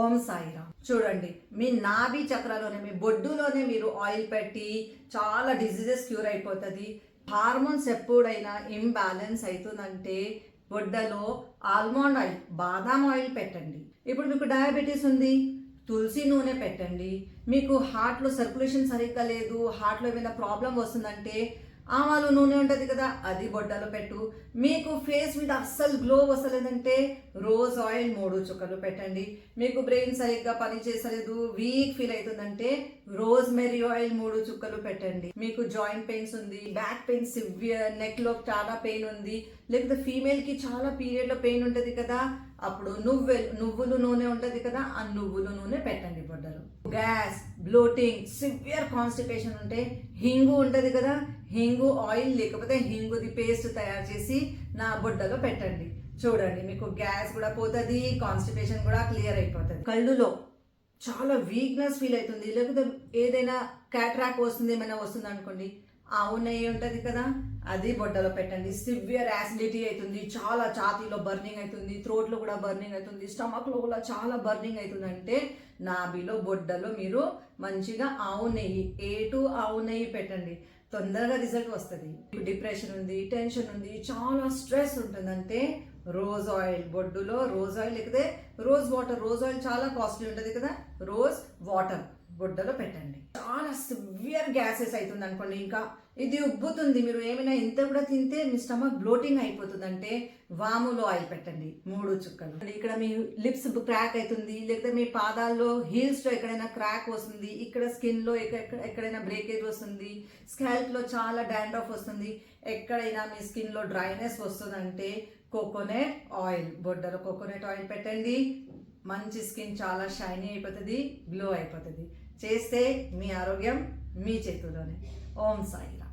ఓం సాయిరామ్. చూడండి మీ నాభి చక్రలోనే మీ బొడ్డులోనే మీరు ఆయిల్ పెట్టి చాలా డిసీజెస్ క్యూర్ అయిపోతుంది. హార్మోన్స్ ఎప్పుడైనా ఇంబ్యాలెన్స్ అవుతుందంటే బొడ్డలో ఆల్మండ్ ఆయిల్ బాదాం ఆయిల్ పెట్టండి. ఇప్పుడు మీకు డయాబెటీస్ ఉంది తులసి నూనె పెట్టండి. మీకు హార్ట్లో సర్క్యులేషన్ సరిగ్గా లేదు హార్ట్లో ఏమైనా ప్రాబ్లం వస్తుందంటే ఆవాలు నూనె ఉంటుంది కదా అది బొడ్డలో పెట్టు. మీకు ఫేస్ మీద అస్సలు గ్లో వస్తలేదంటే రోజ్ ఆయిల్ మూడు చుక్కలు పెట్టండి. మీకు బ్రెయిన్ సరిగ్గా పని చేసలేదు వీక్ ఫీల్ అవుతుందంటే రోజ్ మెరీ ఆయిల్ మూడు చుక్కలు పెట్టండి. మీకు జాయింట్ పెయిన్స్ ఉంది బ్యాక్ పెయిన్ సివియర్ నెక్లో చాలా పెయిన్ ఉంది. లేకపోతే ఫీమేల్కి చాలా పీరియడ్లో పెయిన్ ఉంటుంది కదా అప్పుడు నువ్వు నువ్వులు నూనె ఉంటుంది కదా ఆ నువ్వుల నూనె పెట్టండి బొడ్డలు. గ్యాస్ బ్లోటింగ్ సివియర్ కాన్స్టిపేషన్ ఉంటే హింగు ఉంటుంది కదా హింగు ఆయిల్ లేకపోతే హింగుది పేస్ట్ తయారు చేసి నా బొడ్డలో పెట్టండి. చూడండి మీకు గ్యాస్ కూడా పోతుంది కాన్స్టిపేషన్ కూడా క్లియర్ అయిపోతుంది. కళ్ళులో చాలా వీక్నెస్ ఫీల్ అవుతుంది. లేకపోతే ఏదైనా క్యాట్రాక్ వస్తుంది ఏమైనా వస్తుంది అనుకోండి ఆవు నెయ్యి ఉంటుంది కదా? అది బొడ్డలో పెట్టండి. సివియర్ యాసిడిటీ అవుతుంది చాలా ఛాతీలో బర్నింగ్ అవుతుంది త్రోట్లో కూడా బర్నింగ్ అవుతుంది స్టమక్లో కూడా చాలా బర్నింగ్ అవుతుంది. అంటే నాభిలో బొడ్డలో మీరు మంచిగా ఆవు నెయ్యి ఏ టు ఆవు నెయ్యి పెట్టండి. తొందరగా రిజల్ట్ వస్తుంది. డిప్రెషన్ ఉంది టెన్షన్ ఉంది చాలా స్ట్రెస్ ఉంటుందంటే రోజ్ ఆయిల్ బొడ్డులో రోజ్ ఆయిల్ లేకపోతే రోజ్ వాటర్ రోజ్ ఆయిల్ చాలా కాస్ట్లీ ఉంటుంది కదా? రోజ్ వాటర్ బొడ్డలో పెట్టండి. చాలా సివియర్ గ్యాసెస్ అవుతుంది అనుకోండి. ఇంకా ఇది ఉబ్బుతుంది. మీరు ఏమైనా ఇంత కూడా తింటే మీ స్టమక్ బ్లోటింగ్ అయిపోతుంది అంటే వాములో ఆయిల్ పెట్టండి. మూడు చుక్కలు. ఇక్కడ మీ లిప్స్ క్రాక్ అవుతుంది. లేకపోతే మీ పాదాల్లో హీల్స్లో ఎక్కడైనా క్రాక్ వస్తుంది. ఇక్కడ స్కిన్లో ఎక్కడ ఎక్కడైనా బ్రేకేజ్ వస్తుంది. స్కాల్ప్లో చాలా డాండ్రఫ్ వస్తుంది. ఎక్కడైనా మీ స్కిన్లో డ్రైనెస్ వస్తుందంటే కోకోనట్ ఆయిల్. బొడ్డలో కోకోనట్ ఆయిల్ పెట్టండి. మంచి స్కిన్ చాలా షైనీ అయిపోతుంది గ్లో అయిపోతుంది. చేస్తే మీ ఆరోగ్యం మీ చేతుల్లోనే. ఓం సాయిరా